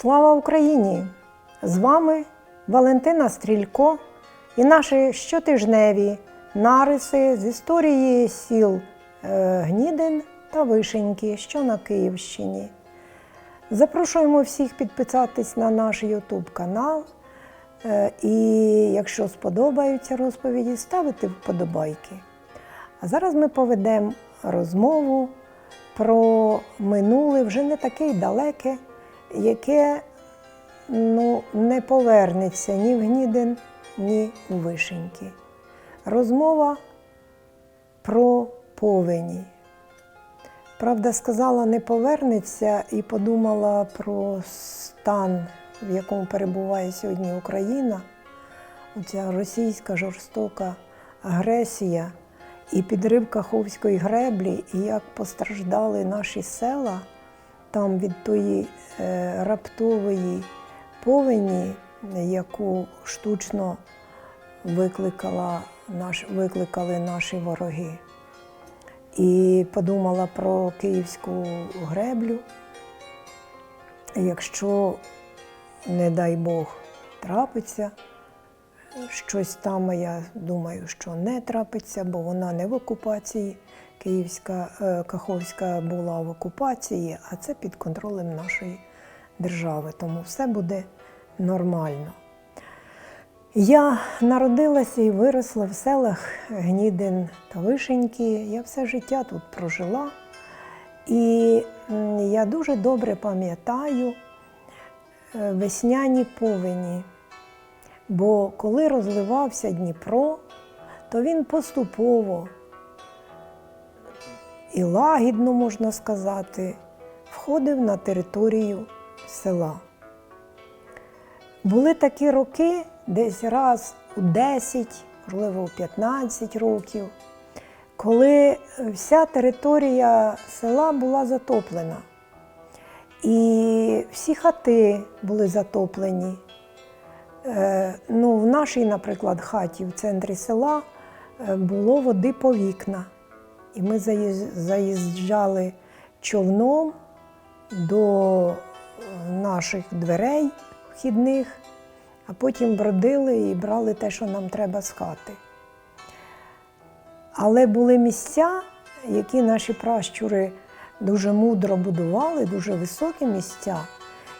Слава Україні! З вами Валентина Стрілько і наші щотижневі нариси з історії сіл е, Гнідин та Вишеньки, що на Київщині. Запрошуємо всіх підписатись на наш YouTube канал. Е, І якщо сподобаються розповіді, ставити вподобайки. А зараз ми поведемо розмову про минуле, вже не таке й далеке, яке ну, не повернеться ні в Гнідин, ні у Вишеньки. Розмова про повені. Правда, сказала, не повернеться і подумала про стан, в якому перебуває сьогодні Україна, оця російська жорстока агресія і підрив Каховської греблі, і як постраждали наші села там від тої е, раптової повені, яку штучно викликала наш, викликали наші вороги. І подумала про київську греблю. Якщо, не дай Бог, трапиться щось там, я думаю, що не трапиться, бо вона не в окупації. Київська е, Каховська була в окупації, а це під контролем нашої держави. Тому все буде нормально. Я народилася і виросла в селах Гнідин та Вишеньки. Я все життя тут прожила. І я дуже добре пам'ятаю е, весняні повені. Бо коли розливався Дніпро, то він поступово і лагідно, можна сказати, входив на територію села. Були такі роки, десь раз у 10, можливо, у 15 років, коли вся територія села була затоплена. І всі хати були затоплені. Е, Ну, в нашій, наприклад, хаті в центрі села е, було води по вікна. І ми заїжджали човном до е, наших дверей вхідних, а потім бродили і брали те, що нам треба з хати. Але були місця, які наші пращури дуже мудро будували, дуже високі місця.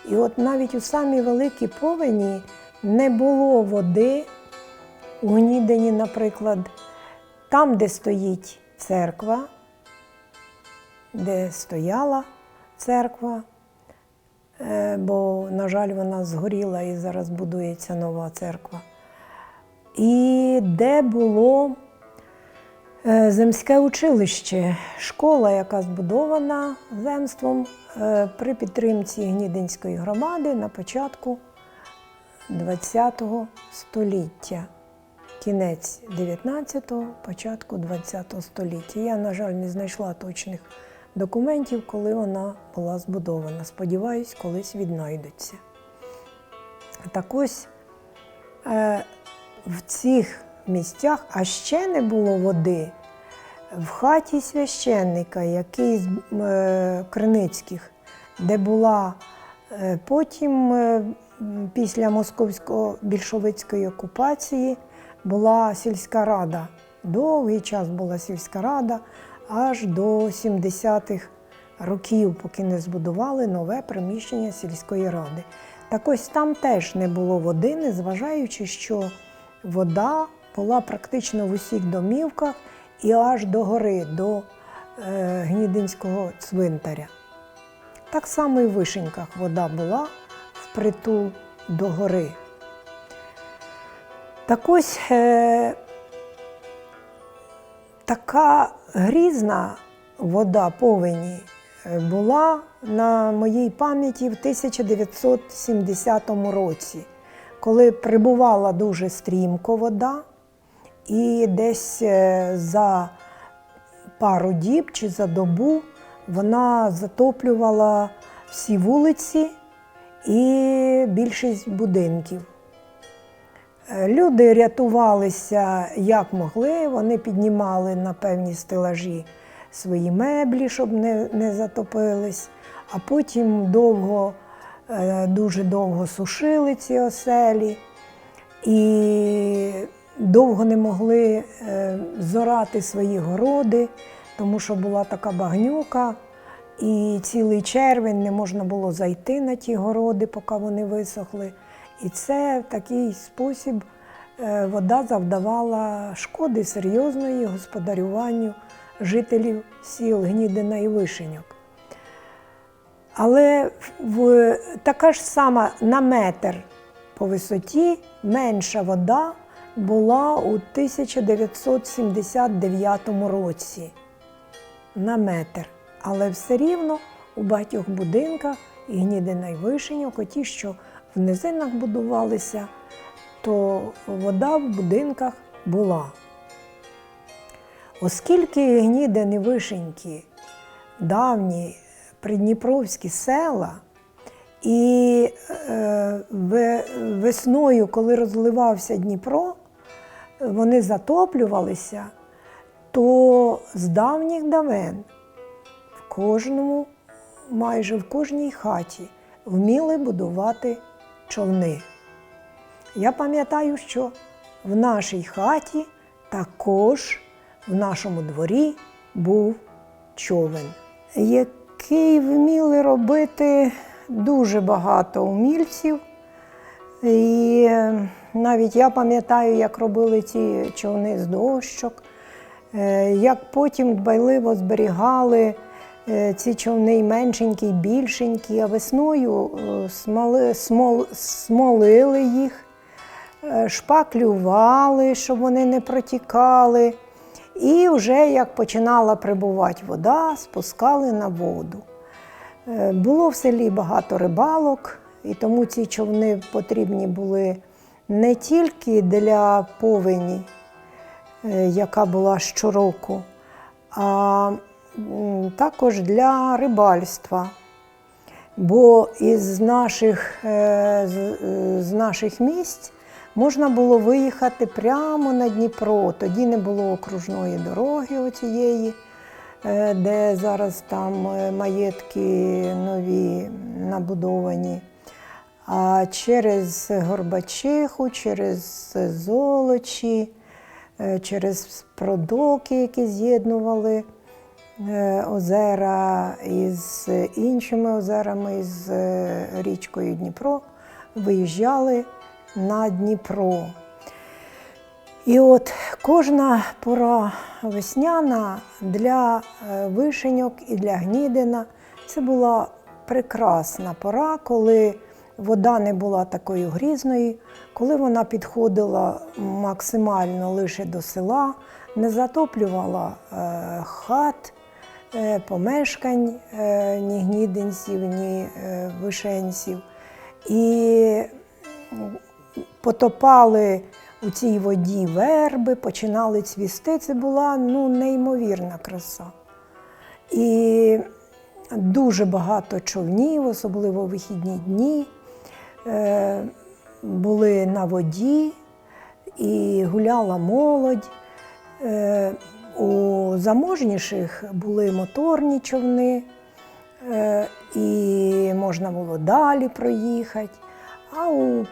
І от навіть у самій великій повені не було води у Гнідині, наприклад, там, де стоїть церква, де стояла церква, е, бо, на жаль, вона згоріла і зараз будується нова церква. І де було е, земське училище, школа, яка збудована земством е, при підтримці Гнідинської громади на початку ХХ століття. Кінець 19-го, початку 20-го століття. Я, на жаль, не знайшла точних документів, коли вона була збудована. Сподіваюсь, колись віднайдуться. Так ось е, в цих місцях, а ще не було води в хаті священника, який з е, Криницьких, де була е, потім, після московсько-більшовицької окупації, була сільська рада. Довгий час була сільська рада, аж до 70-х років, поки не збудували нове приміщення сільської ради. Так ось там теж не було води, незважаючи, що вода була практично в усіх домівках і аж до гори, до е, Гнідинського цвинтаря. Так само і в Вишеньках вода була впритул до гори. Так ось е, така грізна вода повені е, була на моїй пам'яті в 1970 році, коли прибувала дуже стрімко вода, і десь е, за пару діб чи за добу вона затоплювала всі вулиці і більшість будинків. Е, Люди рятувалися як могли, вони піднімали на певні стелажі свої меблі, щоб не, не затопились, а потім довго е, дуже довго сушили ці оселі і довго не могли е, зорати свої городи, тому що була така багнюка, і цілий червень не можна було зайти на ті городи, поки вони висохли. І це в такий спосіб е, вода завдавала шкоди серйозної господарюванню жителів сіл Гнідина і Вишеньок. Але в, така ж сама на метр по висоті менша вода була у 1979 році на метр. Але все рівно у багатьох будинках і Гнідина і Вишеньок, оті, що в низинах будувалися, то вода в будинках була. Оскільки Гнідин і Вишеньки давні придніпровські села, і е, весною, коли розливався Дніпро, вони затоплювалися, то з давніх давен в кожному, майже в кожній хаті вміли будувати човни. Я пам'ятаю, що в нашій хаті також в нашому дворі був човен, який вміли робити дуже багато умільців. І е, навіть я пам'ятаю, як робили ці човни з дощок, е, як потім дбайливо зберігали ці човни й меншенькі, й більшенькі, а весною е, смоли, смол, смолили їх, е, шпаклювали, щоб вони не протікали. І вже як починала прибувати вода, спускали на воду. Е, Було в селі багато рибалок, і тому ці човни потрібні були не тільки для повені, е, яка була щороку, а також для рибальства. Бо із наших, е, з, е, наших місць можна було виїхати прямо на Дніпро. Тоді не було окружної дороги оцієї, е, де зараз там маєтки нові набудовані. А через Горбачиху, через Золочі, через продоки, які з'єднували озера із іншими озерами, з е, річкою Дніпро, виїжджали на Дніпро. І от кожна пора весняна для е, вишеньок і для гнідина це була прекрасна пора, коли вода не була такою грізною, коли вона підходила максимально лише до села, не затоплювала е, хат, е, помешкань е, ні гнідинців, ні е, вишенців. І потопали у цій воді верби, починали цвісти. Це була ну, неймовірна краса. І дуже багато човнів, особливо в вихідні дні, е, були на воді і гуляла молодь. У заможніших були моторні човни, е, і можна було далі проїхати. А у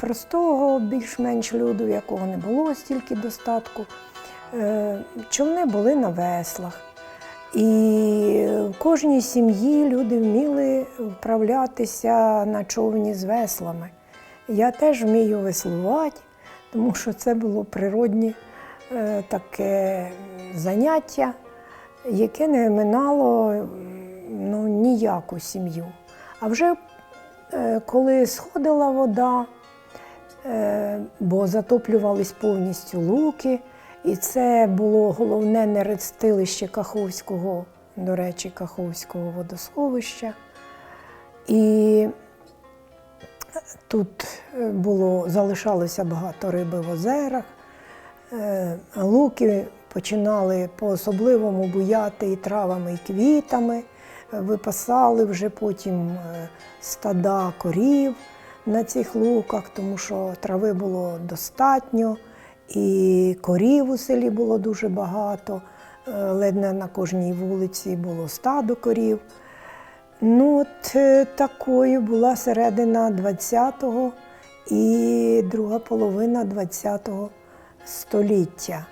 простого, більш-менш люду, якого не було стільки достатку, е, човни були на веслах. І в кожній сім'ї люди вміли вправлятися на човні з веслами. Я теж вмію веслувати, тому що це було природнє е, таке заняття, яке не минало ну, ніяку сім'ю. А вже Е, коли сходила вода, е, бо затоплювались повністю луки, і це було головне нерестилище Каховського, до речі, Каховського водосховища. І тут е, було, залишалося багато риби в озерах. Луки починали по-особливому буяти і травами, і квітами. Е, Випасали вже потім е, стада корів на цих луках, тому що трави було достатньо, і корів у селі було дуже багато. Е, Ледь не на кожній вулиці було стадо корів. Ну, от такою була середина 20-го і друга половина 20-го століття.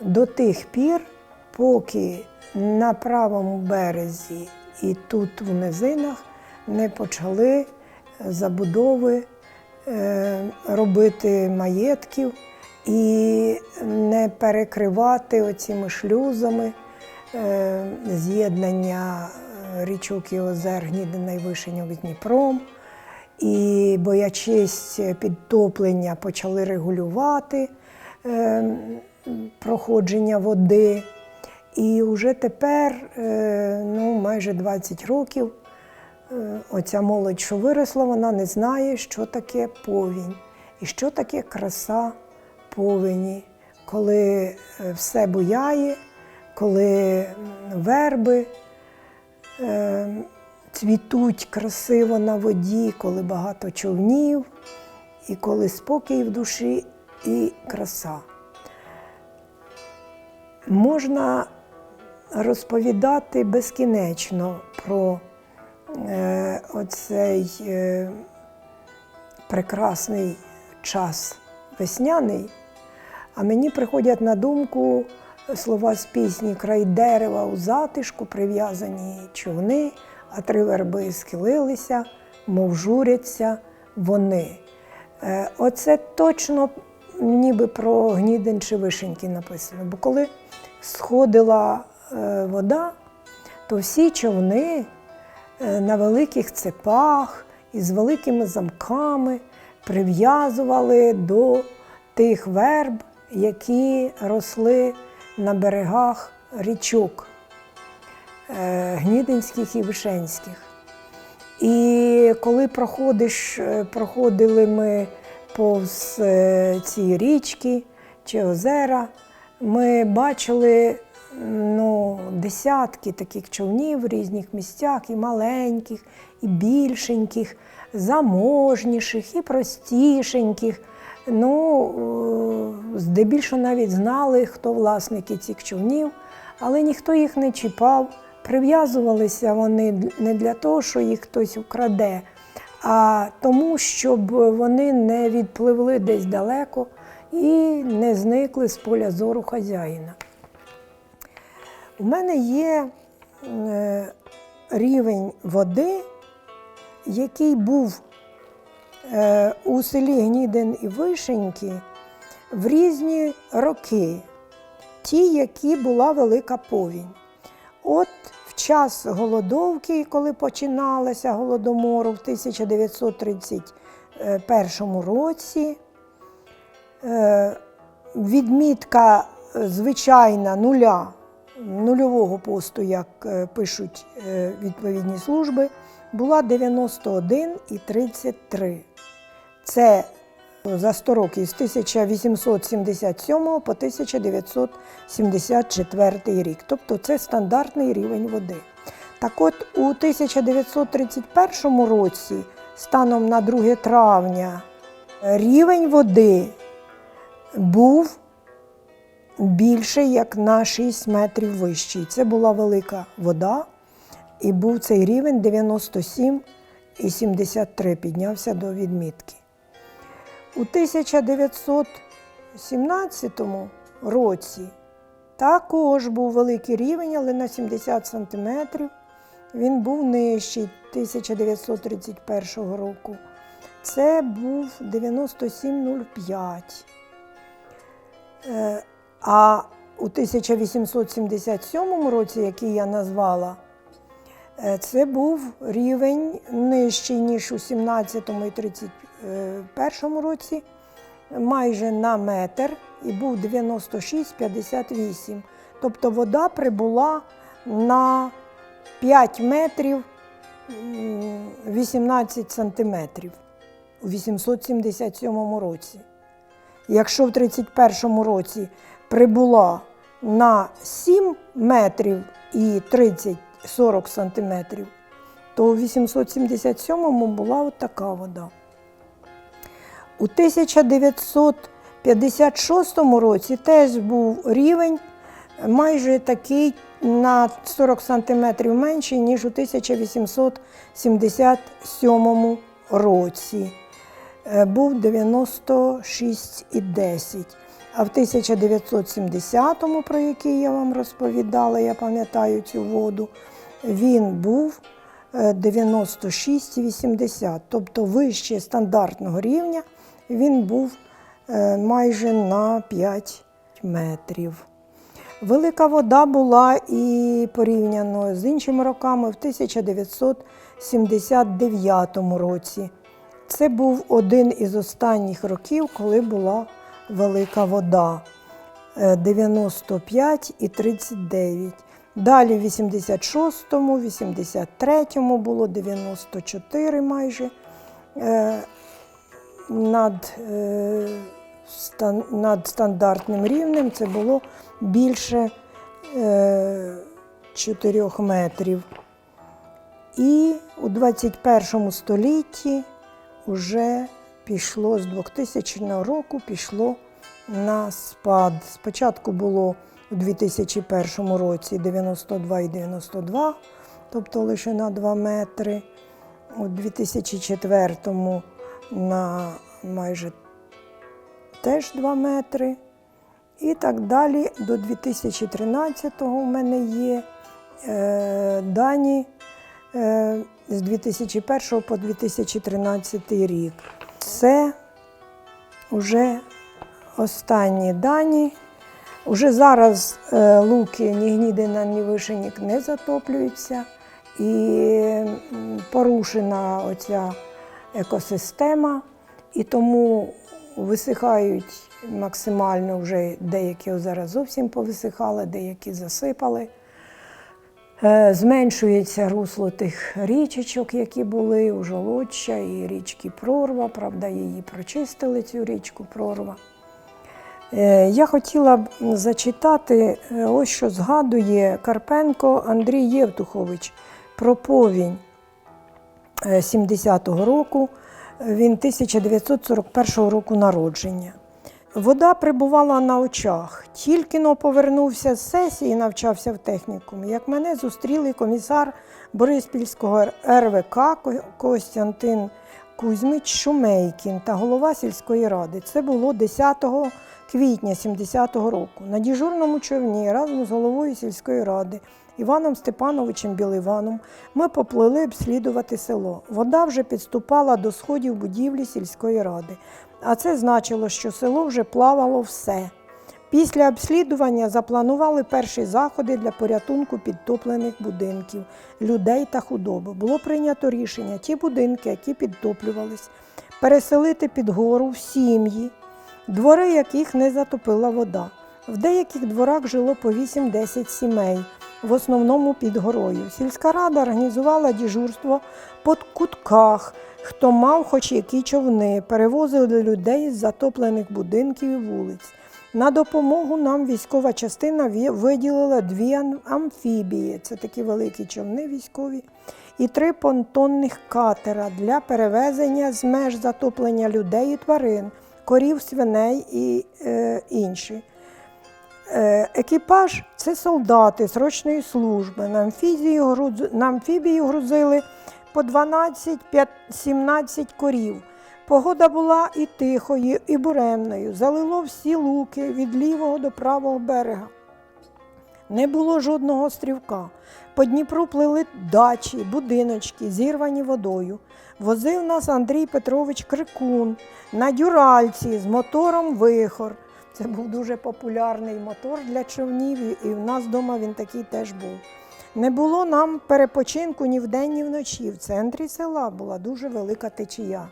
До тих пір, поки на правому березі і тут в низинах не почали забудови е, робити маєтків і не перекривати оціми шлюзами е, з'єднання е, річок і озер Гнідина і Вишеньок з Дніпром. І, боячись підтоплення, почали регулювати проходження води. І вже тепер, е, ну, майже 20 років, е, оця молодь, що виросла, вона не знає, що таке повінь і що таке краса повені, коли е, все буяє, коли верби цвітуть красиво на воді, коли багато човнів, і коли спокій в душі і краса. Можна розповідати безкінечно про е, оцей е, прекрасний час весняний, а мені приходять на думку слова з пісні Край дерева у затишку прив'язані човни, а три верби схилилися, мов журяться вони. Е, Оце точно ніби про Гнідин чи Вишеньки написано. Бо коли сходила е, вода, то всі човни е, на великих цепах із великими замками прив'язували до тих верб, які росли на берегах річок е, Гнідинських і Вишенських. І коли проходиш, проходили ми повз е, ці річки чи озера, ми бачили ну, десятки таких човнів в різних місцях, і маленьких, і більшеньких, заможніших, і простішеньких. Ну, е, здебільшого навіть знали, хто власники цих човнів, але ніхто їх не чіпав. Прив'язувалися вони не для того, що їх хтось украде, а тому, щоб вони не відпливли десь далеко і не зникли з поля зору хазяїна. У мене є е, рівень води, який був е, у селі Гнідин і Вишеньки в різні роки, ті, які була велика повінь. От час голодовки, коли починалася голодомору в 1931 році, е, відмітка е, звичайна нуля, нульового посту, як е, пишуть відповідні служби, була 91 і 33. Це за 100 років з 1877 по 1974 рік. Тобто це стандартний рівень води. Так от у 1931 році, станом на 2 травня, рівень води був більше як на 6 метрів вищий. Це була велика вода, і був цей рівень 97,73 піднявся до відмітки. У 1917 році також був великий рівень, але на 70 сантиметрів. Він був нижчий 1931 року. Це був 97,05. Е, А у 1877 році, який я назвала, е, це був рівень нижчий, ніж у 17 і 31 році, майже на метр, і був 96,58. Тобто вода прибула на 5 метрів 18 сантиметрів у 877 році. Якщо в 31 році прибула на 7 метрів і 30-40 сантиметрів, то у 877-му була от така вода. У 1956 році теж був рівень майже такий на 40 сантиметрів менший, ніж у 1877 році. Е, Був 96,10. А в 1970-му, про який я вам розповідала, я пам'ятаю цю воду, він був е, 96,80, тобто вище стандартного рівня він був е, майже на 5 метрів. Велика вода була і порівняно з іншими роками в 1979 році. Це був один із останніх років, коли була велика вода е, 95 і 39. Далі в 86-му, 83-му було 94 майже е, над, е, над стандартним рівнем. Це було більше е, 4 метрів. І у 21 столітті вже пішло з 2000 року пішло на спад. Спочатку було у 2001 році 92,92, тобто лише на 2 метри. У 2004 на майже теж 2 метри. І так далі до 2013-го у мене є е, дані е, з 2001 по 2013 рік. Це вже останні дані. Уже зараз е, луки ні Гнідина, ні Вишенік не затоплюються, і порушена оця екосистема, і тому висихають максимально вже деякі озера зовсім повисихали, деякі засипали. Е, Зменшується русло тих річечок, які були у Жолодча і річки Прорва. Правда, її прочистили, цю річку Прорва. Е, Я хотіла б зачитати, е, ось що згадує Карпенко Андрій Євтухович про повінь 70-го року. Він 1941 року народження. Вода прибувала на очах. Тільки но повернувся з сесії, навчався в технікумі, як мене зустріли комісар Бориспільського РВК Костянтин Кузьмич Шумейкін та голова сільської ради. Це було 10 квітня 70-го року. На діжурному човні разом з головою сільської ради Іваном Степановичем Біливаном ми поплили обслідувати село. Вода вже підступала до сходів будівлі сільської ради. А це значило, що село вже плавало все. Після обслідування запланували перші заходи для порятунку підтоплених будинків, людей та худоби. Було прийнято рішення ті будинки, які підтоплювались, переселити під гору в сім'ї, двори яких не затопила вода. В деяких дворах жило по 8-10 сімей, в основному під горою. Сільська рада організувала діжурство по кутках, хто мав хоч які човни, перевозили людей з затоплених будинків і вулиць. На допомогу нам військова частина виділила дві амфібії, це такі великі човни військові, і три понтонних катера для перевезення з меж затоплення людей і тварин, корів, свиней і е, інші. Е, Екіпаж це солдати срочної служби. На амфібію, груз- на амфібію грузили по 12-17 корів. Погода була і тихою, і буремною. Залило всі луки від лівого до правого берега. Не було жодного острівка. По Дніпру плили дачі, будиночки, зірвані водою. Возив нас Андрій Петрович Крикун на дюральці з мотором вихор. Це був дуже популярний мотор для човнів, і- в нас вдома він такий теж був. Не було нам перепочинку ні вдень, ні вночі. В центрі села була дуже велика течія.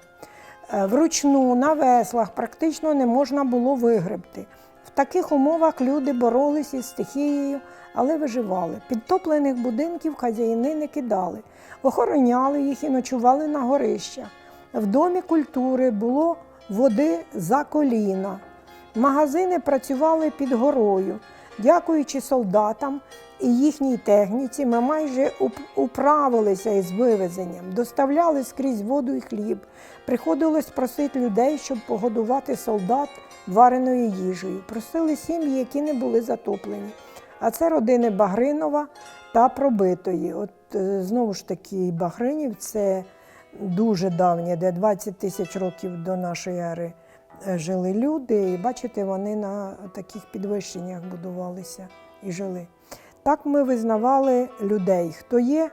Е, Вручну на веслах практично не можна було вигребти. В таких умовах люди боролися із стихією, але виживали. Підтоплених будинків хазяїни не кидали, охороняли їх і ночували на горищах. В домі культури було води за коліна. Магазини працювали під горою. Дякуючи солдатам і їхній техніці, ми майже управилися із вивезенням, доставляли скрізь воду і хліб. Приходилось просити людей, щоб погодувати солдат вареною їжею. Просили сім'ї, які не були затоплені. А це родини Багринова та Пробитої. От е, знову ж таки, Багринів це дуже давнє, де 20 тисяч років до нашої ери жили люди. І бачите, вони на таких підвищеннях будувалися і жили. Так ми визнавали людей, хто є,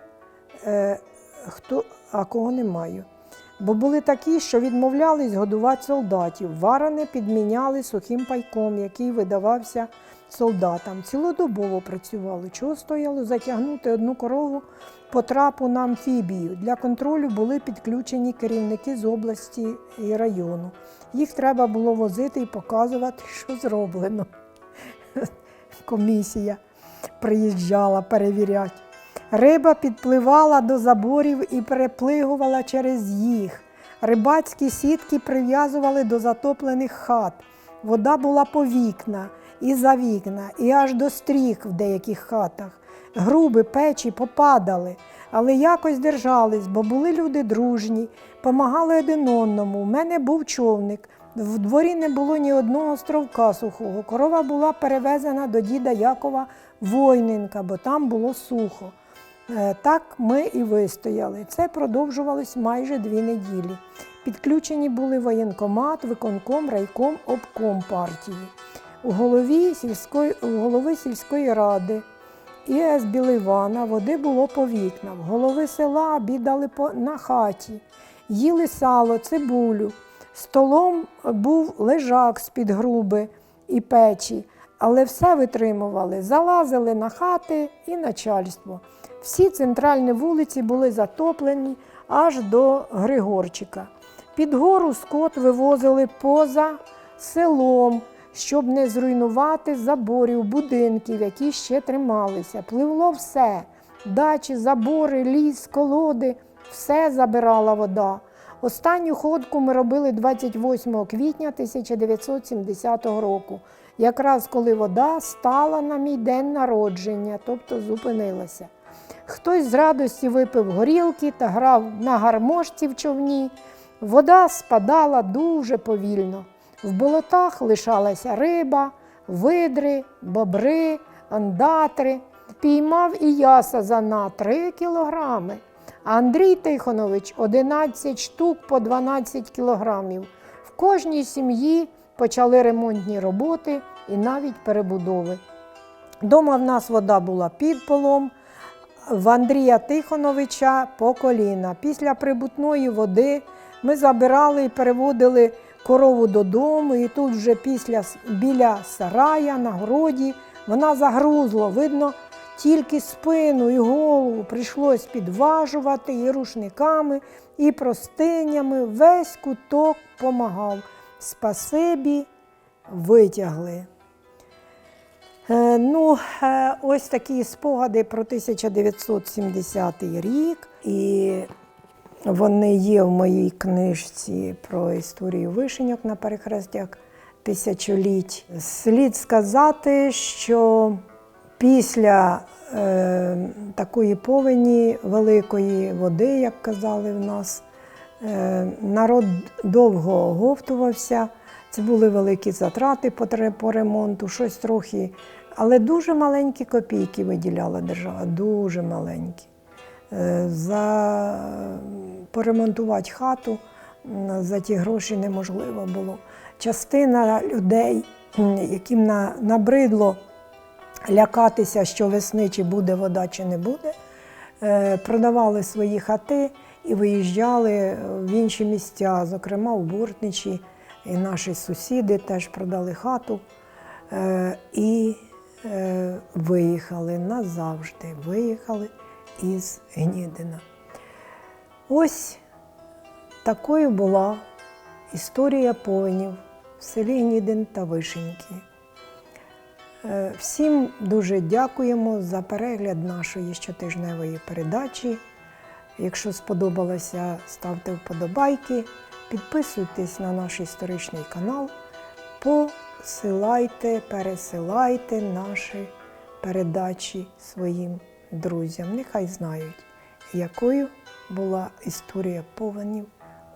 е, хто, а кого немає. Бо були такі, що відмовлялись годувати солдатів. Варене підміняли сухим пайком, який видавався солдатам. Цілодобово працювали. Чого стояло затягнути одну корову по трапу на амфібію? Для контролю були підключені керівники з області і району. Їх треба було возити і показувати, що зроблено. Комісія приїжджала перевіряти. Риба підпливала до заборів і переплигувала через їх. Рибацькі сітки прив'язували до затоплених хат. Вода була по вікна і за вікна, і аж до стріх в деяких хатах. Груби, печі попадали, але якось держались, бо були люди дружні, помагали один одному. У мене був човник. В дворі не було ні одного островка сухого. Корова була перевезена до діда Якова Войненка, бо там було сухо. Е, Так ми і вистояли. Це продовжувалось майже дві неділі. Підключені були воєнкомат, виконком, райком, обком партії. У голові сільської, голови сільської ради І.С. Біливана води було по вікнам. Голови села бідали по, на хаті, їли сало, цибулю. Столом був лежак з-під груби і печі, але все витримували, залазили на хати і начальство. Всі центральні вулиці були затоплені аж до Григорчика. Під гору скот вивозили поза селом, щоб не зруйнувати заборів, будинків, які ще трималися. Пливло все: дачі, забори, ліс, колоди, все забирала вода. Останню ходку ми робили 28 квітня 1970 року, якраз коли вода стала на мій день народження, тобто зупинилася. Хтось з радості випив горілки та грав на гармошці в човні. Вода спадала дуже повільно. В болотах лишалася риба, видри, бобри, андатри. Піймав і я сазана 3 кілограми. А Андрій Тихонович 11 штук по 12 кілограмів. В кожній сім'ї почали ремонтні роботи і навіть перебудови. Дома в нас вода була під полом, в Андрія Тихоновича по коліна. Після прибутної води ми забирали і переводили корову додому, і тут вже після, біля сарая на городі вона загрузла. Видно, тільки спину і голову прийшлось підважувати і рушниками, і простинями. Весь куток помагав. Спасибі, витягли. Е, Ну, е, ось такі спогади про 1970 рік, і вони є в моїй книжці про історію вишеньок на перехрестях тисячоліть. Слід сказати, що після е, такої повені великої води, як казали в нас, е, народ довго оговтувався. Це були великі затрати по, по ремонту, щось трохи. Але дуже маленькі копійки виділяла держава, дуже маленькі. Е, За поремонтувати хату за ті гроші неможливо було. Частина людей, яким набридло лякатися, що весни чи буде вода, чи не буде, е, продавали свої хати і виїжджали в інші місця, зокрема в Бортничі. І наші сусіди теж продали хату е, і е, виїхали назавжди. Виїхали із Гнідина. Ось такою була історія повенів в селі Гнідин та Вишеньки. Е, Всім дуже дякуємо за перегляд нашої щотижневої передачі. Якщо сподобалося, ставте вподобайки, підписуйтесь на наш історичний канал, посилайте, пересилайте наші передачі своїм друзям. Нехай знають, якою була історія повенів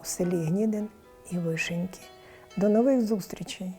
у селі Гнідин і Вишеньки. До нових зустрічей!